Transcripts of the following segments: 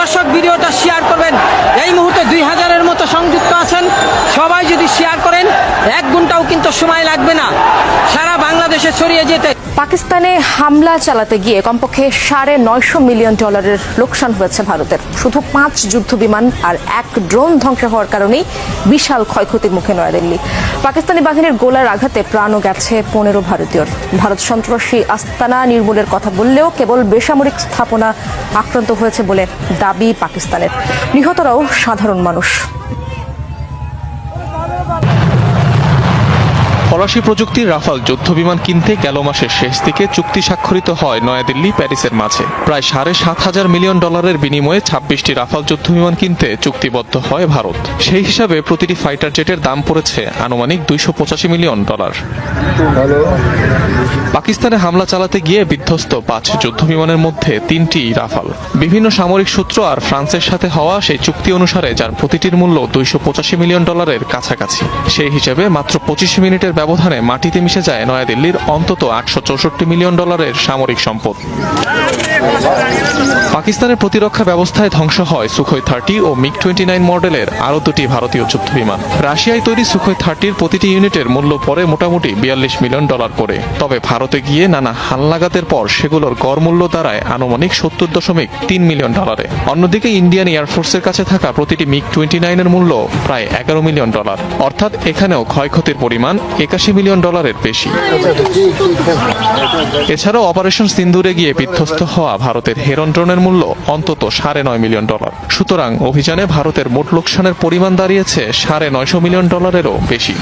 দর্শক ভিডিওটা শেয়ার করবেন। এই মুহূর্তে দুই হাজারের মতো সংযুক্ত আছেন। সবাই যদি শেয়ার করেন, এক ঘন্টাও কিন্তু সময় লাগবে না। সারা বাংলাদেশে ছড়িয়ে যেতে পাকিস্তানে হামলা চালাতে গিয়ে কমপক্ষে সাড়ে নয়শো মিলিয়ন ডলারের লোকসান হয়েছে ভারতের। শুধু পাঁচ যুদ্ধ বিমান আর এক ড্রোন ধ্বংস হওয়ার কারণেই বিশাল ক্ষয়ক্ষতির মুখে নয়াদিল্লি। পাকিস্তানি বাহিনীর গোলার আঘাতে প্রাণও গেছে পনেরো ভারতীয়র। ভারত সন্ত্রাসী আস্তানা নির্মূলের কথা বললেও কেবল বেসামরিক স্থাপনা আক্রান্ত হয়েছে বলে দাবি পাকিস্তানের। নিহতরাও সাধারণ মানুষ। ফরাসি প্রযুক্তির রাফাল যুদ্ধ বিমান কিনতে গেল মাসের শেষ দিকে চুক্তি স্বাক্ষরিত হয় নয়াদিল্লি প্যারিসের মাঝে। প্রায় সাড়ে সাত হাজার মিলিয়ন ডলারের বিনিময়ে ছাব্বিশটি রাফাল যুদ্ধ বিমান কিনতে চুক্তিবদ্ধ হয় ভারত। সেই হিসাবে প্রতিটি ফাইটার জেটের দাম পড়েছে আনুমানিক দুইশো পঁচাশি মিলিয়ন ডলার। পাকিস্তানে হামলা চালাতে গিয়ে বিধ্বস্ত পাঁচ যুদ্ধ বিমানের মধ্যে তিনটি রাফাল। বিভিন্ন সামরিক সূত্র আর ফ্রান্সের সাথে হওয়া সেই চুক্তি অনুসারে যার প্রতিটির মূল্য দুইশো পঁচাশি মিলিয়ন ডলারের কাছাকাছি। সেই হিসাবে মাত্র পঁচিশ মিনিটের ব্যবধানে মাটিতে মিশে যায় নয়াদিল্লির অন্তত আটশো চৌষট্টি মিলিয়ন ডলারের সামরিক সম্পদ। পাকিস্তানের প্রতিরক্ষা ব্যবস্থায় ধ্বংস হয় সুখোই থার্টি ও মিগ টোয়েন্টি নাইন মডেলের আরও দুটি ভারতীয় যুদ্ধ বিমান। রাশিয়ায় তৈরি সুখোই থার্টির প্রতিটি ইউনিটের মূল্য পড়ে মোটামুটি বিয়াল্লিশ মিলিয়ন ডলার করে। তবে ভারতে গিয়ে নানা হালনাগাদের পর সেগুলোর গড় মূল্য দাঁড়ায় আনুমানিক সত্তর দশমিক তিন মিলিয়ন ডলারে। অন্যদিকে ইন্ডিয়ান এয়ারফোর্সের কাছে থাকা প্রতিটি মিগ টোয়েন্টি নাইনের মূল্য প্রায় এগারো মিলিয়ন ডলার। অর্থাৎ এখানেও ক্ষয়ক্ষতির পরিমাণ একাশি মিলিয়ন ডলারের বেশি। এছাড়াও অপারেশন সিন্দুরে গিয়ে বিধ্বস্ত হওয়া ভারতের হেরন ড্রোনের মূল্য অন্তত সাড়ে নয় মিলিয়ন ডলার। সুতরাং অভিযানে ভারতের মোট লোকসানের পরিমাণ দাঁড়িয়েছে সাড়ে নয়শো মিলিয়ন ডলারেরও বেশি।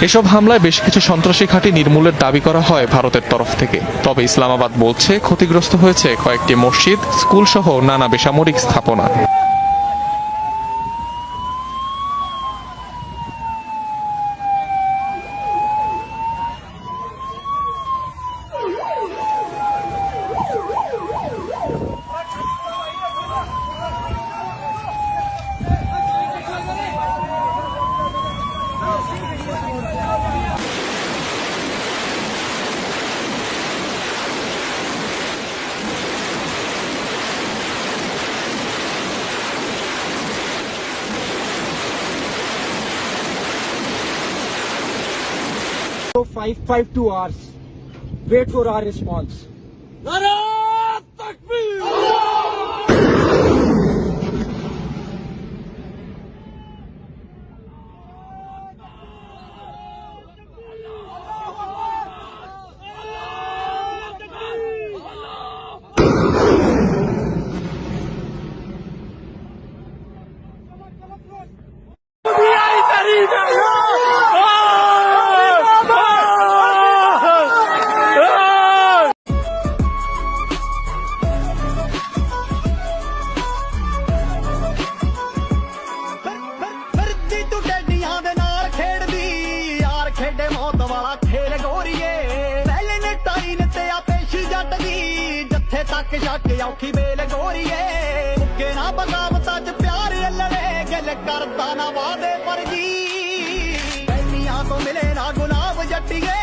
এসব হামলায় বেশ কিছু সন্ত্রাসী ঘাঁটি নির্মূলের দাবি করা হয় ভারতের তরফ থেকে। তবে ইসলামাবাদ বলছে ক্ষতিগ্রস্ত হয়েছে কয়েকটি মসজিদ স্কুল সহ নানা বেসামরিক স্থাপনা। 552 hours. Wait for our response. ਜੱਥੇ ਤੱਕ ਛੱਕ ਔਖੀ ਵੇਲ ਗੋਰੀਏ। ਮੁੱਕੇ ਨਾ ਬਗਾਵਤਾਂ ਚ ਪਿਆਰ ਅਲੜੇ, ਗਿਲ ਕਰਦਾ ਨਾ ਵਾਦੇ ਪਰ ਜੀ ਪਹਿਲੀਆਂ ਤੋਂ ਮਿਲੇ ਨਾ ਗੁਲਾਬ ਜੱਟੀਏ।